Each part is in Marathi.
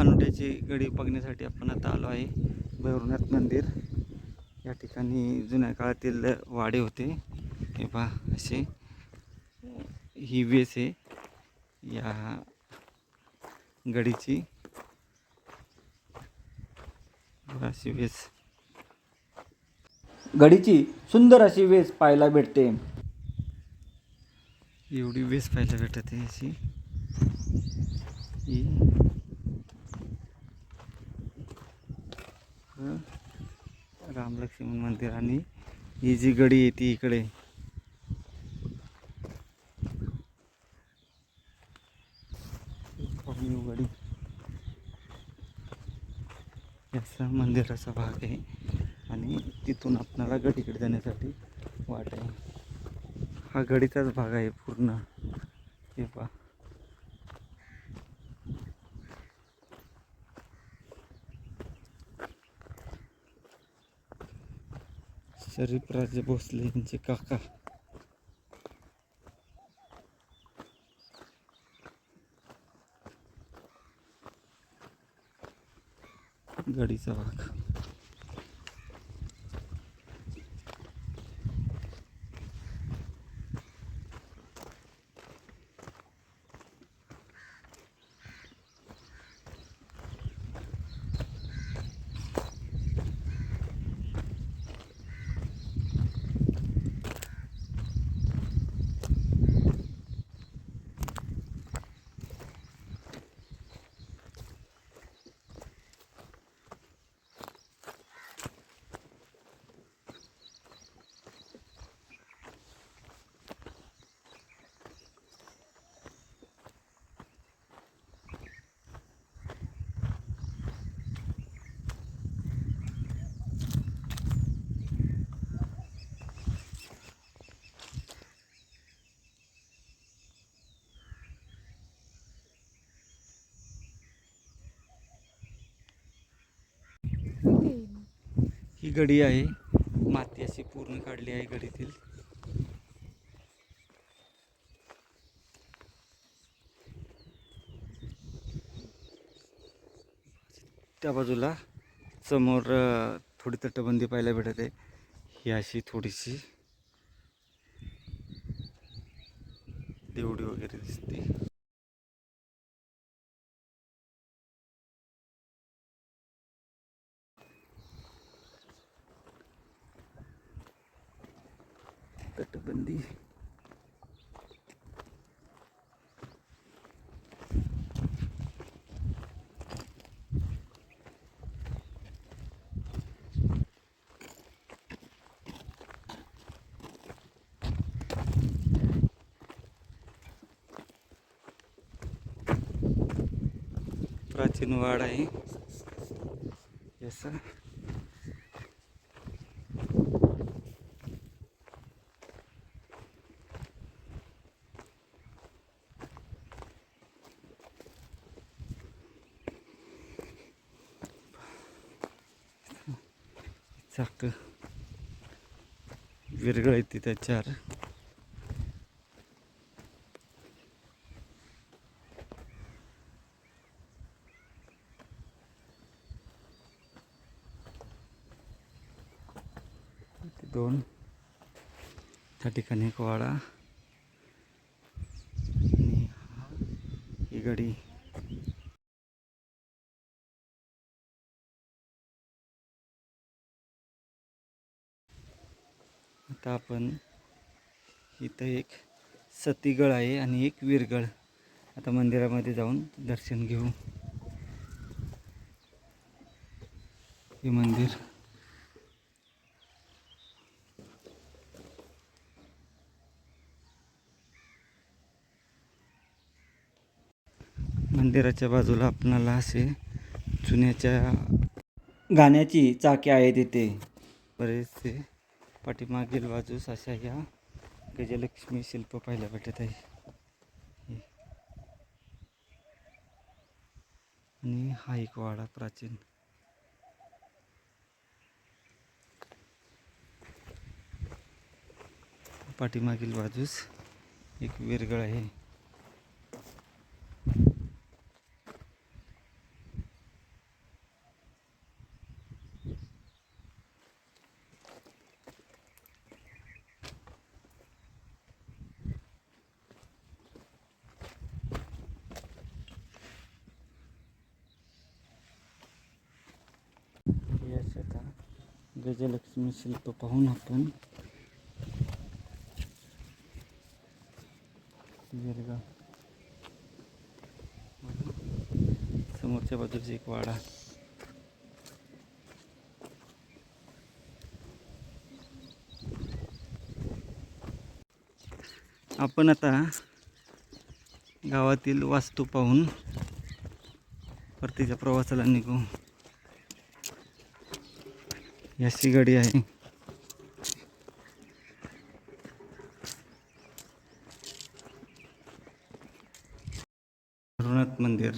खानुट्याची गडी बघण्यासाठी आपण आता आलो आहे. भैरवनाथ मंदिर. या ठिकाणी जुन्या काळातील वाडे होते. हे पहा असे. ही वेस आहे. या गडीची. अशी वेस. गडीची सुंदर अशी वेस पाहायला भेटते. एवढी वेस पाहायला भेटते अशी. ही रामलक्ष्मण मंदिर आणि ही जी गडी येते इकडे. गडी. याचा मंदिराचा भाग आहे आणि तिथून आपणाला गडीकडे जाण्यासाठी वाट आहे. हा गडीचाच भाग आहे पूर्ण. हे पहा. शरीफ राजे भोसले यांचे काका. गाडीचा भाग ही गडी आहे. माती अशी पूर्ण काढली आहे गडीतील. त्या बाजूला समोर थोडी तटबंदी पाहायला भेटत आहे. ही अशी थोडीशी देवडी वगैरे दिसते. तटबंदी प्राचीन वाड आहे याचा चाक विरगळ आहे तिथं चार इथे दोन त्या ठिकाणी एक वाडा आणि हा ही गडी आता आपण इथं एक सतीगळ आहे आणि एक वीरगळ आता मंदिरामध्ये जाऊन दर्शन घेऊ. हे मंदिर. मंदिराच्या बाजूला आपणाला असे जुन्याच्या गाण्याची चाके आहेत तिथे बरेचसे पाठीमागील बाजूस अशा या गजलक्ष्मी शिल्प पाहायला भेटत आहे. आणि हा एक वाडा प्राचीन. पाठीमागील बाजूस एक विरगळ आहे. गजलक्ष्मी शिल्प पाहून आपण समोरच्या बाजूची एक वाडा. आपण आता गावातील वास्तू पाहून परतीच्या प्रवासाला निघू. अशी गाडी आहे. भैरवनाथ मंदिर.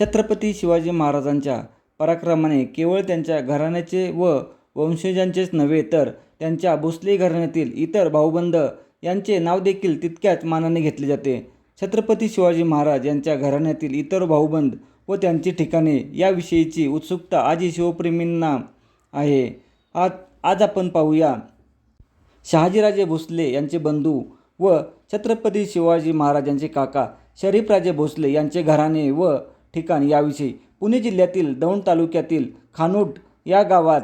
छत्रपती शिवाजी महाराजांच्या पराक्रमाने केवळ त्यांच्या घराण्याचे व वंशजांचेच नव्हे तर त्यांच्या भोसले घराण्यातील इतर भाऊबंद यांचे नाव देखील तितक्याच मानाने घेतले जाते. छत्रपती शिवाजी महाराज यांच्या घराण्यातील इतर भाऊबंद व त्यांची ठिकाणे याविषयीची उत्सुकता आजी शिवप्रेमींना आहे. आज आज आपण पाहूया. शहाजीराजे भोसले यांचे बंधू व छत्रपती शिवाजी महाराजांचे काका शरीफराजे भोसले यांचे घराणे व ठिकाण याविषयी पुणे जिल्ह्यातील दौंड तालुक्यातील खानोट या गावात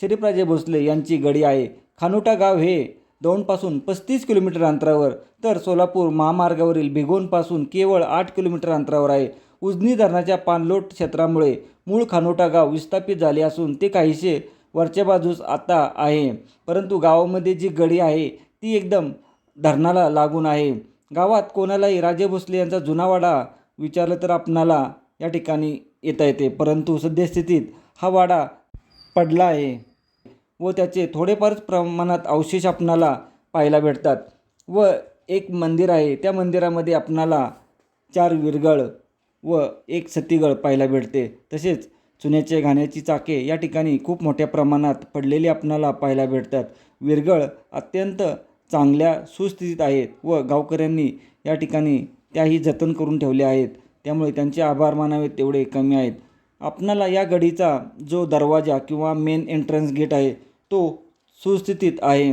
शरीफराजे भोसले यांची गडी आहे. खानोटा गाव हे दौंडपासून पस्तीस किलोमीटर अंतरावर तर सोलापूर महामार्गावरील भिगोनपासून केवळ आठ किलोमीटर अंतरावर आहे. उजनी धरणाच्या पाणलोट क्षेत्रामुळे मूळ खानोटा गाव विस्थापित झाले असून ते काहीसे वरच्या बाजूस आता आहे. परंतु गावामध्ये जी गडी आहे ती एकदम धरणाला लागून आहे. गावात कोणालाही राजे भोसले यांचा जुना वाडा विचारलं तर आपणाला या ठिकाणी येता येते. परंतु सद्यस्थितीत हा वाडा पडला आहे व त्याचे थोडेफारच प्रमाणात अवशेष आपणाला पाहायला भेटतात व एक मंदिर आहे. त्या मंदिरामध्ये आपणाला चार विरगळ व एक सतीगळ पाहायला भेटते. तसेच चुन्याचे घाण्याची चाके या ठिकाणी खूप मोठ्या प्रमाणात पडलेली आपणाला पाहायला भेटतात. विरगळ अत्यंत चांगल्या सुस्थितीत आहेत व गावकऱ्यांनी या ठिकाणी त्याही जतन करून ठेवले आहेत. त्यामुळे त्यांचे आभार मानावेत तेवढे कमी आहेत. आपणाला या गडीचा जो दरवाजा किंवा मेन एंट्रन्स गेट आहे तो सुस्थितीत आहे.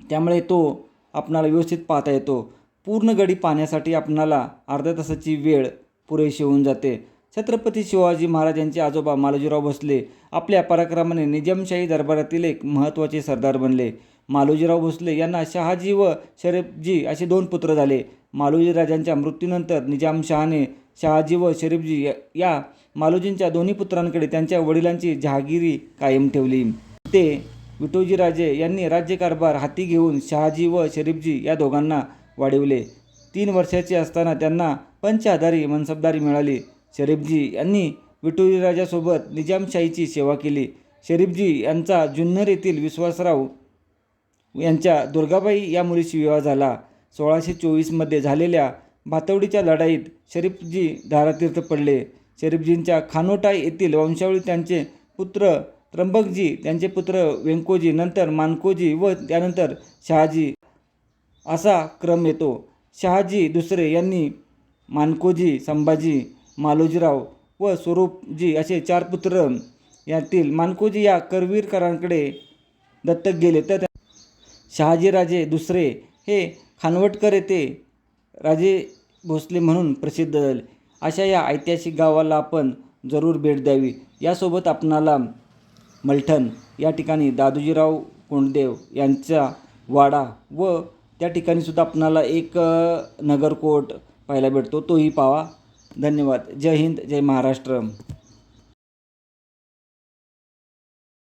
त्यामुळे तो आपणाला व्यवस्थित पाहता येतो. पूर्ण गडी पाहण्यासाठी आपणाला अर्ध्या तासाची वेळ पुरेशी होऊन जाते. छत्रपती शिवाजी महाराज यांचे आजोबा मालोजीराव भोसले आपल्या पराक्रमाने निजामशाही दरबारातील एक महत्त्वाचे सरदार बनले. मालोजीराव भोसले यांना शहाजी व शरीफजी असे दोन पुत्र झाले. मालोजी राजांच्या मृत्यूनंतर निजामशहाने शहाजी व शरीफजी या- मालोजींच्या दोन्ही पुत्रांकडे त्यांच्या वडिलांची जहागिरी कायम ठेवली. ते विटोजीराजे यांनी राज्यकारभार हाती घेऊन शहाजी व शरीफजी या दोघांना वाढविले. तीन वर्षाचे असताना त्यांना पंचआधारी मनसबदारी मिळाली. शरीफजी यांनी विठुरीराजासोबत निजामशाहीची सेवा केली. शरीफजी यांचा जुन्नर येथील विश्वासराव यांच्या दुर्गाबाई या मुलीशी विवाह झाला. सोळाशे चोवीसमध्ये झालेल्या भातवडीच्या लढाईत शरीफजी धारातीर्थ पडले. शरीफजींच्या खानोटा येथील वंशावळी त्यांचे पुत्र त्र्यंबकजी त्यांचे पुत्र व्यंकोजी नंतर मानकोजी व त्यानंतर शहाजी असा क्रम येतो. शहाजी दुसरे यांनी मानकोजी संभाजी मालोजीराव व स्वरूपजी असे चार पुत्र यातील मानकोजी या करवीरकरांकडे दत्तक गेले. तर शहाजीराजे दुसरे हे खानवटकर येथे राजे भोसले म्हणून प्रसिद्ध झाले. अशा या ऐतिहासिक गावाला आपण जरूर भेट द्यावी. यासोबत आपणाला मलठण या ठिकाणी दादोजीराव कोंडदेव यांचा वाडा व त्या ठिकाणी सुद्धा आपणाला एक नगरकोट पाहायला भेटतो. तोही पावा. धन्यवाद. जय हिंद जय महाराष्ट्र.